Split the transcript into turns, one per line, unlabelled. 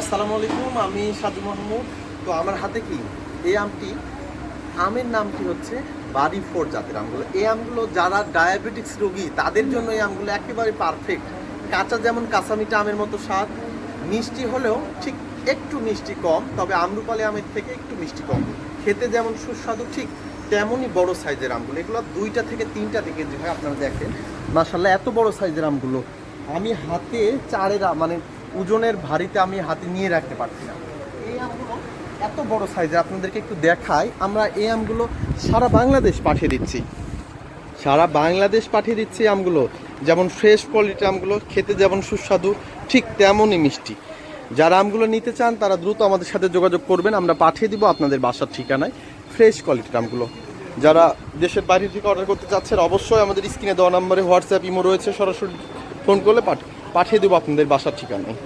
আসসালামু আলাইকুম, আমি সাদু মাহমুদ। তো আমার হাতে কি? এই আমটি, আমের নামটি হচ্ছে? বাড়ি ফোর জাতের আমগুলো এই আমগুলো যারা ডায়াবেটিক্স রোগী, তাদের জন্য এই আমগুলো একেবারে পারফেক্ট কাঁচা যেমন কাঁচামিটা আমের মতো স্বাদ, মিষ্টি হলেও ঠিক একটু মিষ্টি কম, তবে আমরুপালি আমের থেকে একটু মিষ্টি কম। খেতে যেমন সুস্বাদু, ঠিক তেমনই বড় সাইজের আমগুলো এগুলো দুইটা থেকে তিনটা থেকে যে হয় আপনারা দেখেন মাসাল্লাহ এত বড় সাইজের আমগুলো। আমি হাতে চারের মানে ওজনের ভারীতে আমি হাতে নিয়ে রাখতে পারছি না। এই আমগুলো এত বড় সাইজের আপনাদেরকে একটু দেখাই, আমরা এই আমগুলো সারা বাংলাদেশ পাঠিয়ে দিচ্ছি। সারা বাংলাদেশ পাঠিয়ে দিচ্ছি আমগুলো। যেমন ফ্রেশ কোয়ালিটি আমগুলো, খেতে যেমন সুস্বাদু, ঠিক তেমনই মিষ্টি। যারা আমগুলো নিতে চান, তারা দ্রুত আমাদের সাথে যোগাযোগ করবেন, আমরা পাঠিয়ে দিব আপনাদের বাসার ঠিকানায় ফ্রেশ কোয়ালিটির আমগুলো। যারা দেশের বাইরে থেকে অর্ডার করতে চাচ্ছেন, অবশ্যই আমাদের স্ক্রিনে দেওয়া নম্বরে হোয়াটসঅ্যাপ ইমো রয়েছে, সরাসরি ফোন করলে পাঠ- পাঠিয়ে দেবো আপনাদের বাসার ঠিকানায়।